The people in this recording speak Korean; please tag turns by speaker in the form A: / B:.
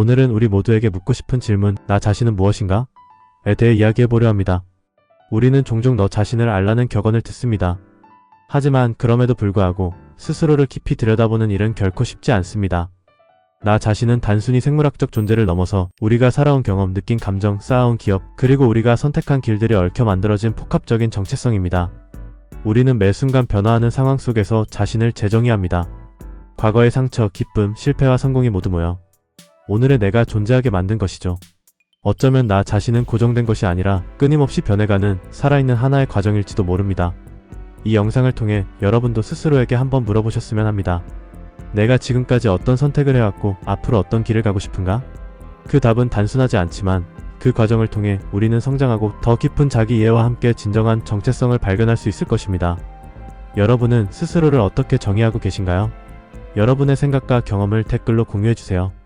A: 오늘은 우리 모두에게 묻고 싶은 질문, 나 자신은 무엇인가? 에 대해 이야기해보려 합니다. 우리는 종종 너 자신을 알라는 격언을 듣습니다. 하지만 그럼에도 불구하고 스스로를 깊이 들여다보는 일은 결코 쉽지 않습니다. 나 자신은 단순히 생물학적 존재를 넘어서 우리가 살아온 경험, 느낀 감정, 쌓아온 기억, 그리고 우리가 선택한 길들이 얽혀 만들어진 폭합적인 정체성입니다. 우리는 매 순간 변화하는 상황 속에서 자신을 재정의합니다. 과거의 상처, 기쁨, 실패와 성공이 모두 모여 오늘의 내가 존재하게 만든 것이죠. 어쩌면 나 자신은 고정된 것이 아니라 끊임없이 변해가는 살아있는 하나의 과정일지도 모릅니다. 이 영상을 통해 여러분도 스스로에게 한번 물어보셨으면 합니다. 내가 지금까지 어떤 선택을 해왔고 앞으로 어떤 길을 가고 싶은가? 그 답은 단순하지 않지만 그 과정을 통해 우리는 성장하고 더 깊은 자기 이해와 함께 진정한 정체성을 발견할 수 있을 것입니다. 여러분은 스스로를 어떻게 정의하고 계신가요? 여러분의 생각과 경험을 댓글로 공유해주세요.